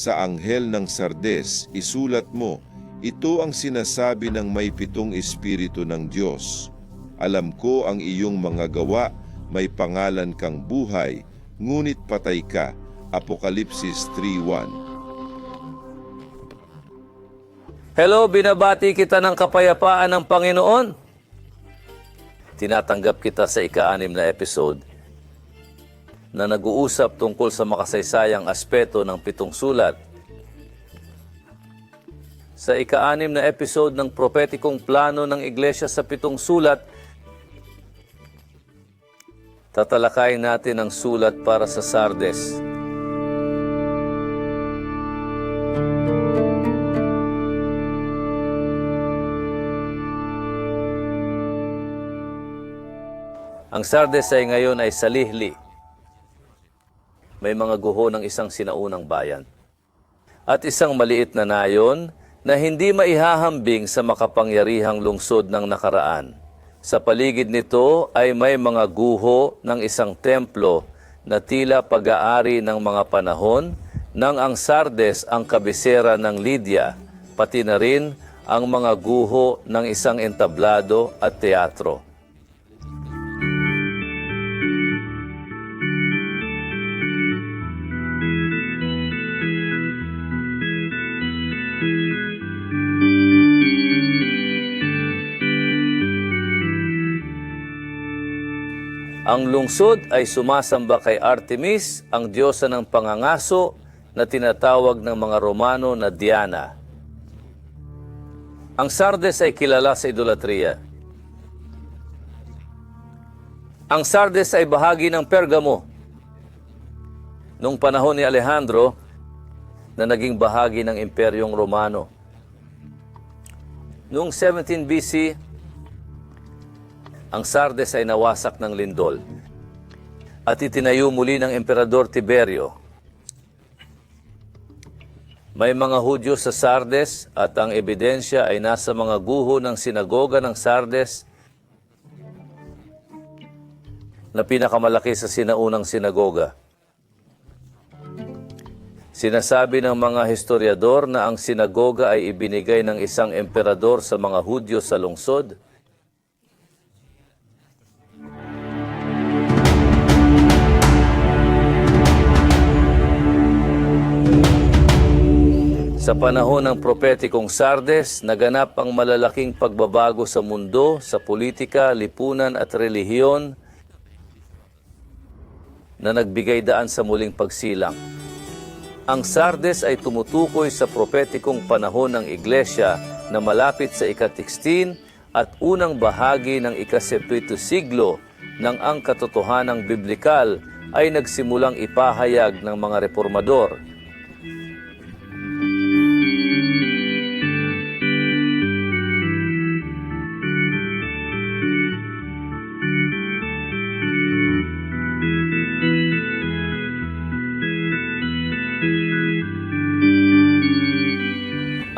Sa anghel ng Sardes, isulat mo, ito ang sinasabi ng may pitong espiritu ng Diyos. Alam ko ang iyong mga gawa, may pangalan kang buhay, ngunit patay ka. Apokalipsis 3.1 Hello, binabati kita ng kapayapaan ng Panginoon. Tinatanggap kita sa ika-anim na episode na nag-uusap tungkol sa makasaysayang aspeto ng pitong sulat. Sa ika-anim na episode ng propetikong plano ng Iglesia sa pitong sulat, tatalakayin natin ang sulat para sa Sardes. Ang Sardes ay ngayon ay salihli. May mga guho ng isang sinaunang bayan. At isang maliit na nayon na hindi maihahambing sa makapangyarihang lungsod ng nakaraan. Sa paligid nito ay may mga guho ng isang templo na tila pag-aari ng mga panahon nang ang Sardes ang kabisera ng Lydia, pati na rin ang mga guho ng isang entablado at teatro. Ang lungsod ay sumasamba kay Artemis, ang diyosa ng pangangaso na tinatawag ng mga Romano na Diana. Ang Sardes ay kilala sa idolatria. Ang Sardes ay bahagi ng Pergamo. Noong panahon ni Alejandro, na naging bahagi ng Imperyong Romano. Noong 17 BC, ang Sardes ay nawasak ng lindol at itinayo muli ng Emperador Tiberio. May mga Hudyo sa Sardes at ang ebidensya ay nasa mga guho ng sinagoga ng Sardes na pinakamalaki sa sinaunang sinagoga. Sinasabi ng mga historiador na ang sinagoga ay ibinigay ng isang emperador sa mga Hudyo sa lungsod Sa panahon ng propetikong Sardes, naganap ang malalaking pagbabago sa mundo, sa politika, lipunan at relihiyon na nagbigay daan sa muling pagsilang. Ang Sardes ay tumutukoy sa propetikong panahon ng Iglesia na malapit sa ika-16 at unang bahagi ng ika-17 siglo nang ang katotohanang biblikal ay nagsimulang ipahayag ng mga reformador.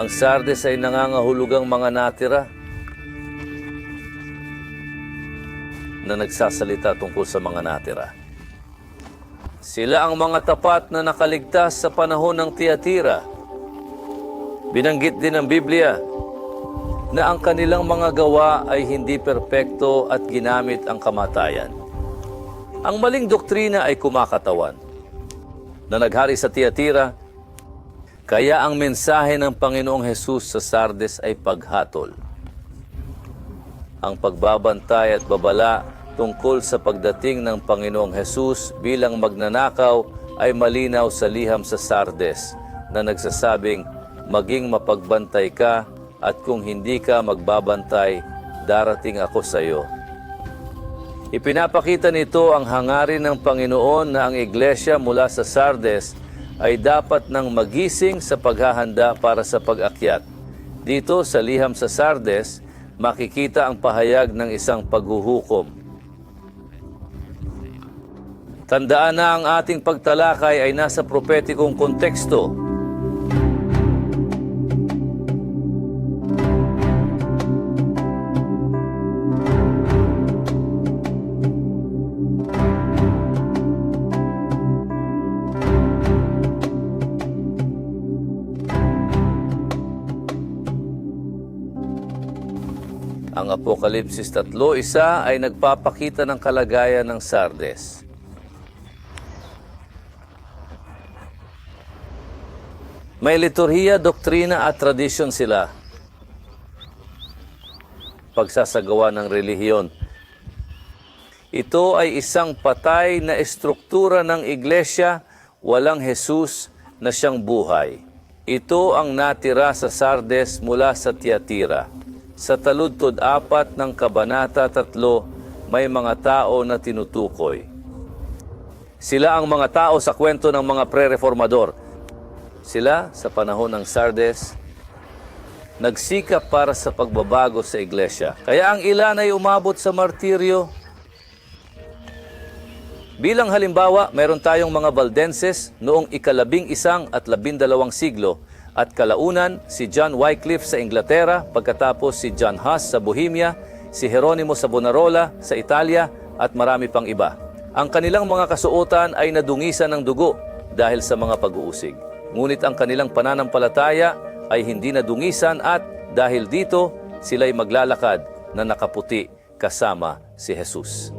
Ang Sardes ay nangangahulugang mga natira na nagsasalita tungkol sa mga natira. Sila ang mga tapat na nakaligtas sa panahon ng Tiatira. Binanggit din ng Biblia na ang kanilang mga gawa ay hindi perpekto at ginamit ang kamatayan. Ang maling doktrina ay kumakatawan na naghari sa Tiatira kaya ang mensahe ng Panginoong Hesus sa Sardes ay paghatol. Ang pagbabantay at babala tungkol sa pagdating ng Panginoong Hesus bilang magnanakaw ay malinaw sa liham sa Sardes na nagsasabing maging mapagbantay ka at kung hindi ka magbabantay, darating ako sa iyo. Ipinapakita nito ang hangarin ng Panginoon na ang iglesia mula sa Sardes ay dapat nang magising sa paghahanda para sa pag-akyat. Dito sa liham sa Sardes, makikita ang pahayag ng isang paghuhukom. Tandaan na ang ating pagtalakay ay nasa propetikong konteksto. Apokalipsis 3.1 ay nagpapakita ng kalagayan ng Sardes. May liturhiya, doktrina at tradisyon sila. Pagsasagawa ng relihiyon. Ito ay isang patay na estruktura ng iglesia, walang Jesus na siyang buhay. Ito ang natira sa Sardes mula sa Tiatira. Sa taludtod apat ng Kabanata 3, may mga tao na tinutukoy. Sila ang mga tao sa kwento ng mga pre-reformador. Sila, sa panahon ng Sardes, nagsikap para sa pagbabago sa iglesia. Kaya ang ilan ay umabot sa martiryo. Bilang halimbawa, meron tayong mga Valdenses noong ikalabing isang at labindalawang siglo at kalaunan si John Wycliffe sa Inglaterra, pagkatapos si John Huss sa Bohemia, si Jeronimo sa Bonarola sa Italia at marami pang iba. Ang kanilang mga kasuotan ay nadungisan ng dugo dahil sa mga pag-uusig. Ngunit ang kanilang pananampalataya ay hindi nadungisan at dahil dito sila'y maglalakad na nakaputi kasama si Jesus.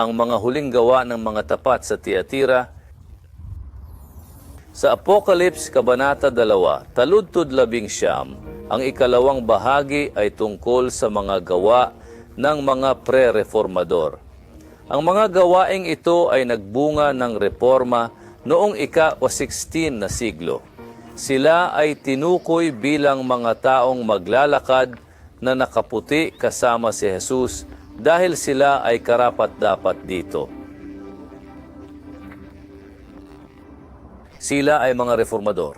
Ang mga huling gawa ng mga tapat sa Tiatira. Sa Apocalypse, Kabanata 2, Taludtod labing siyam, ang ikalawang bahagi ay tungkol sa mga gawa ng mga pre-reformador. Ang mga gawaing ito ay nagbunga ng reforma noong ika-16 na siglo. Sila ay tinukoy bilang mga taong maglalakad na nakaputi kasama si Jesus dahil sila ay karapat-dapat dito. Sila ay mga reformador.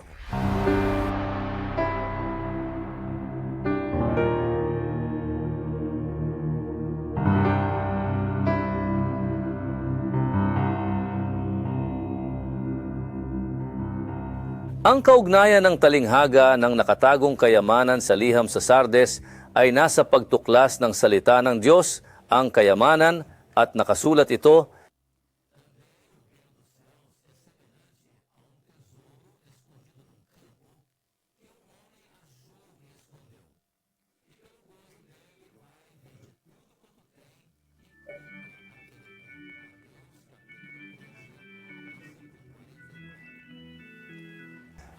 Ang kaugnayan ng talinghaga ng nakatagong kayamanan sa liham sa Sardes ay nasa pagtuklas ng salita ng Diyos, ang kayamanan, at nakasulat ito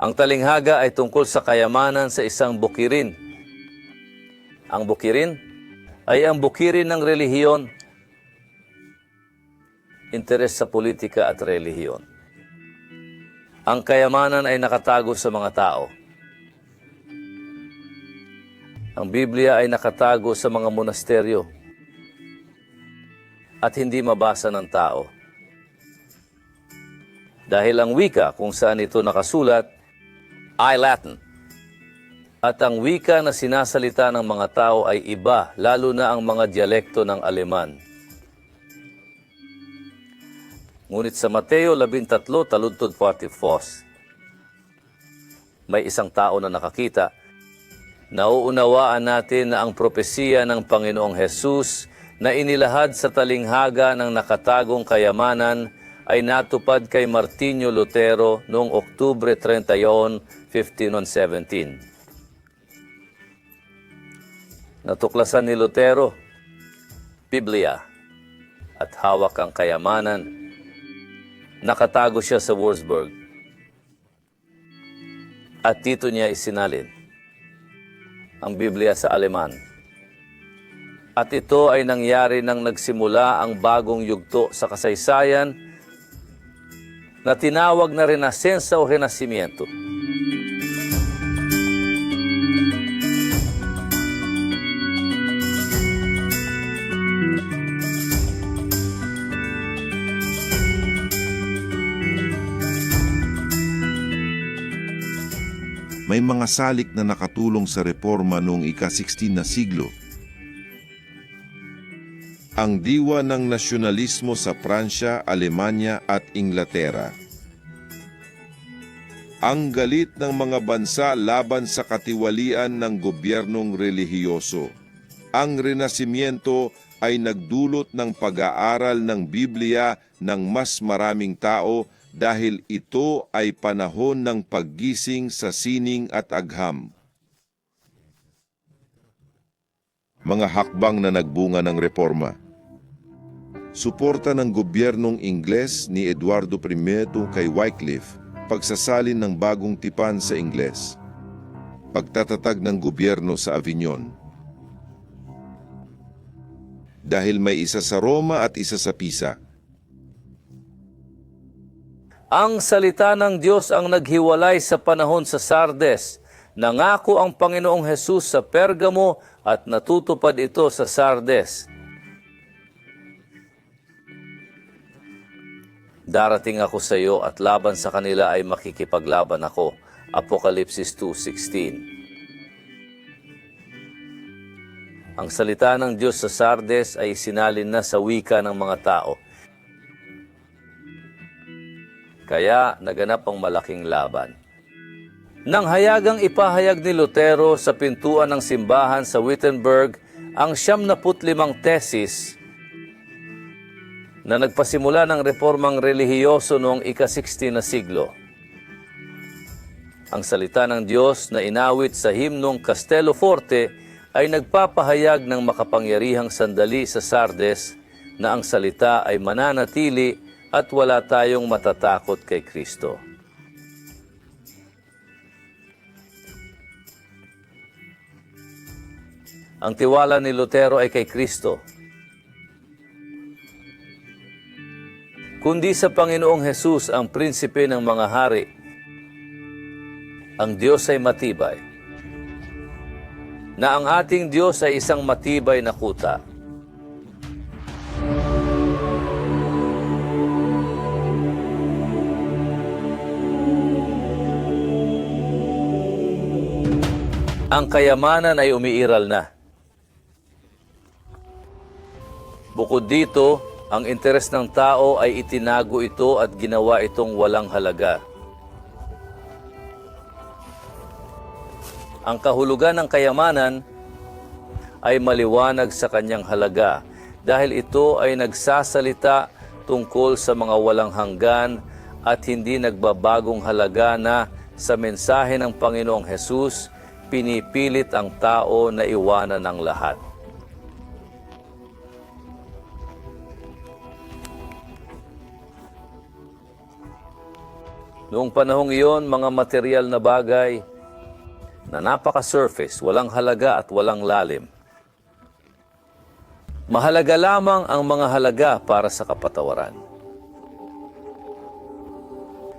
Ang talinghaga ay tungkol sa kayamanan sa isang bukirin. Ang bukirin ay ang bukirin ng relihiyon, interes sa politika at relihiyon. Ang kayamanan ay nakatago sa mga tao. Ang Biblia ay nakatago sa mga monasteryo at hindi mabasa ng tao. Dahil ang wika kung saan ito nakasulat ay Latin. At ang wika na sinasalita ng mga tao ay iba, lalo na ang mga dialekto ng Aleman. Ngunit sa Mateo 13, taludtod 44, may isang tao na nakakita. Nauunawaan natin na ang propesiya ng Panginoong Hesus na inilahad sa talinghaga ng nakatagong kayamanan ay natupad kay Martinho Lutero noong Oktubre 31, 1517. Natuklasan ni Lutero, Biblia, at hawak ang kayamanan. Nakatago siya sa Wurzburg. At dito niya isinalin ang Biblia sa Aleman. At ito ay nangyari nang nagsimula ang bagong yugto sa kasaysayan na tinawag na Renasensa o Renasimiento. May mga salik na nakatulong sa reforma noong ika-16 na siglo. Ang diwa ng nasyonalismo sa Pransya, Alemanya at Inglaterra. Ang galit ng mga bansa laban sa katiwalian ng gobyernong relihiyoso. Ang renasimiento ay nagdulot ng pag-aaral ng Biblia ng mas maraming tao dahil ito ay panahon ng paggising sa sining at agham. Mga hakbang na nagbunga ng reforma. Suporta ng gobyernong Ingles ni Eduardo I kay Wycliffe, pagsasalin ng bagong tipan sa Ingles. Pagtatatag ng gobyerno sa Avignon. Dahil may isa sa Roma at isa sa Pisa. Ang salita ng Diyos ang naghiwalay sa panahon sa Sardes. Nangako ang Panginoong Hesus sa Pergamo at natutupad ito sa Sardes. Darating ako sa iyo at laban sa kanila ay makikipaglaban ako. Apokalipsis 2.16 Ang salita ng Diyos sa Sardes ay sinalin na sa wika ng mga tao. Kaya naganap ang malaking laban. Nang hayagang ipahayag ni Lutero sa pintuan ng simbahan sa Wittenberg ang siyam na putlimang tesis na nagpasimula ng reformang relihiyoso noong ika-16 na siglo. Ang salita ng Diyos na inawit sa himnong Castello Forte ay nagpapahayag ng makapangyarihang sandali sa Sardes na ang salita ay mananatili at wala tayong matatakot kay Kristo. Ang tiwala ni Lutero ay kay Kristo. Kundi sa Panginoong Hesus ang prinsipe ng mga hari. Ang Diyos ay matibay. Na ang ating Diyos ay isang matibay na kuta. Ang kayamanan ay umiiral na. Bukod dito, ang interes ng tao ay itinago ito at ginawa itong walang halaga. Ang kahulugan ng kayamanan ay maliwanag sa kanyang halaga dahil ito ay nagsasalita tungkol sa mga walang hanggan at hindi nagbabagong halaga na sa mensahe ng Panginoong Hesus, pinipilit ang tao na iwanan ng lahat. Noong panahong iyon, mga material na bagay na napaka-surface, walang halaga at walang lalim. Mahalaga lamang ang mga halaga para sa kapatawaran.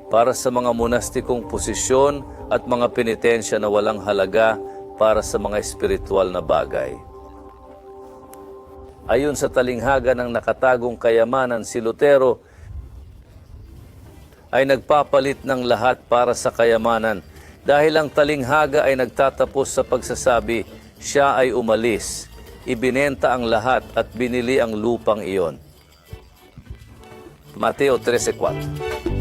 Para sa mga monastikong posisyon at mga penitensya na walang halaga para sa mga espiritual na bagay. Ayon sa talinghaga ng nakatagong kayamanan si Lutero, ay nagpapalit ng lahat para sa kayamanan dahil ang talinghaga ay nagtatapos sa pagsasabi, siya ay umalis, ibinenta ang lahat at binili ang lupang iyon. Mateo 13.4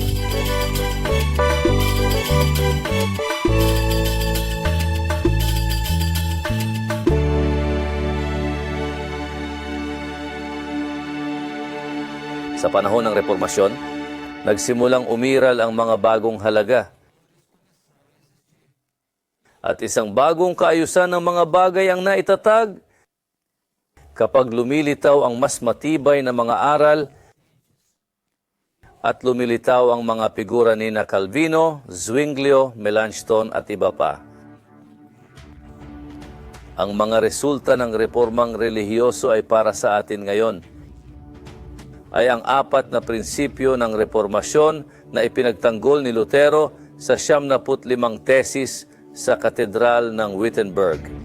Sa panahon ng Reformasyon, nagsimulang umiral ang mga bagong halaga. At isang bagong kaayusan ng mga bagay ang naitatag kapag lumilitaw ang mas matibay na mga aral at lumilitaw ang mga figura ni na Calvino, Zwinglio, Melanchthon at iba pa. Ang mga resulta ng reformang relihiyoso ay para sa atin ngayon ay ang apat na prinsipyo ng reformasyon na ipinagtanggol ni Lutero sa siyam na limang tesis sa Katedral ng Wittenberg.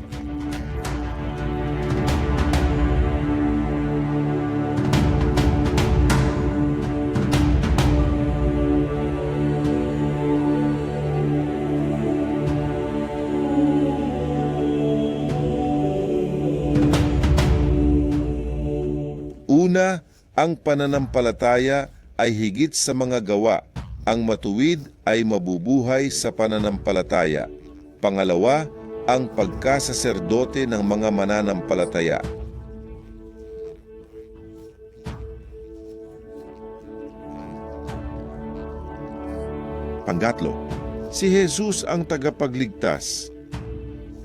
Ang pananampalataya ay higit sa mga gawa. Ang matuwid ay mabubuhay sa pananampalataya. Pangalawa, ang pagkasaserdote ng mga mananampalataya. Pangatlo, si Jesus ang tagapagligtas.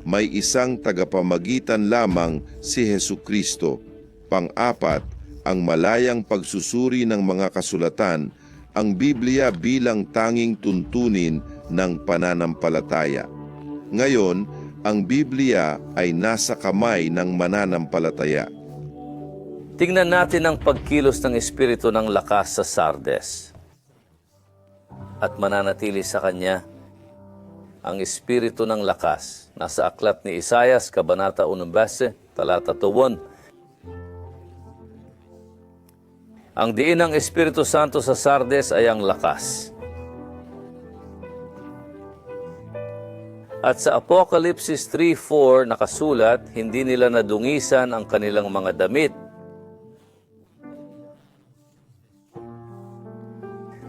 May isang tagapamagitan lamang si Heso Kristo. Pang-apat, ang malayang pagsusuri ng mga kasulatan, ang Biblia bilang tanging tuntunin ng pananampalataya. Ngayon, ang Biblia ay nasa kamay ng mananampalataya. Tingnan natin ang pagkilos ng Espiritu ng lakas sa Sardes. At mananatili sa kanya ang Espiritu ng lakas. Nasa aklat ni Isayas, Kabanata 11, talata 2. Ang diin ng Espiritu Santo sa Sardes ay ang lakas. At sa Apokalipsis 3.4 nakasulat, hindi nila nadungisan ang kanilang mga damit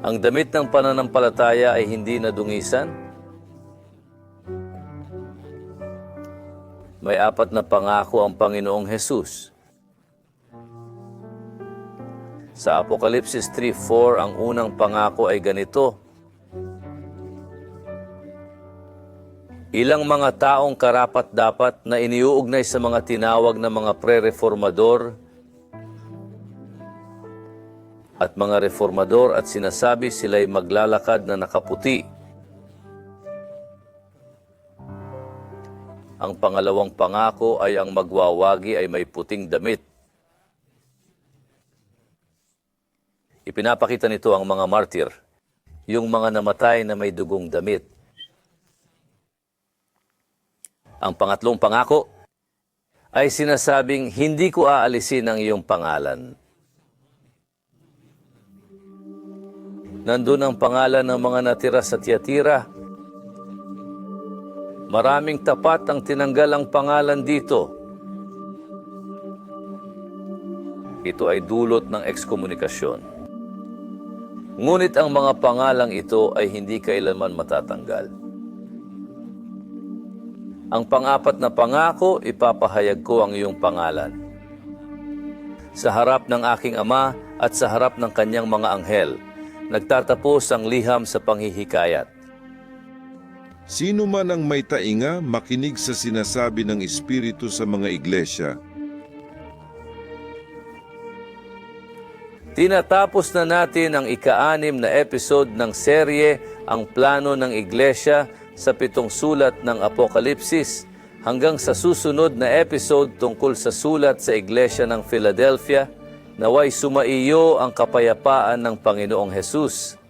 Ang damit ng pananampalataya ay hindi nadungisan. May apat na pangako ang Panginoong Hesus. Sa Apokalipsis 3.4, ang unang pangako ay ganito. Ilang mga taong karapat dapat na iniuugnay sa mga tinawag na mga pre-reformador at mga reformador at sinasabi sila'y maglalakad na nakaputi. Ang pangalawang pangako ay ang magwawagi ay may puting damit. Ipinapakita nito ang mga martir, yung mga namatay na may dugong damit. Ang pangatlong pangako ay sinasabing hindi ko aalisin ang iyong pangalan. Nandun ang pangalan ng mga natira sa Tiatira. Maraming tapat ang tinanggal ang pangalan dito. Ito ay dulot ng ekskomunikasyon. Ngunit ang mga pangalang ito ay hindi kailanman matatanggal. Ang pangapat na pangako, ipapahayag ko ang iyong pangalan. Sa harap ng aking ama at sa harap ng kanyang mga anghel, nagtatapos ang liham sa panghihikayat. Sino man ang may tainga, makinig sa sinasabi ng Espiritu sa mga iglesia. Tinatapos na natin ang ika-anim na episode ng serye Ang Plano ng Iglesia sa pitong sulat ng Apokalipsis. Hanggang sa susunod na episode tungkol sa sulat sa Iglesia ng Philadelphia, naway sumaiyo ang kapayapaan ng Panginoong Hesus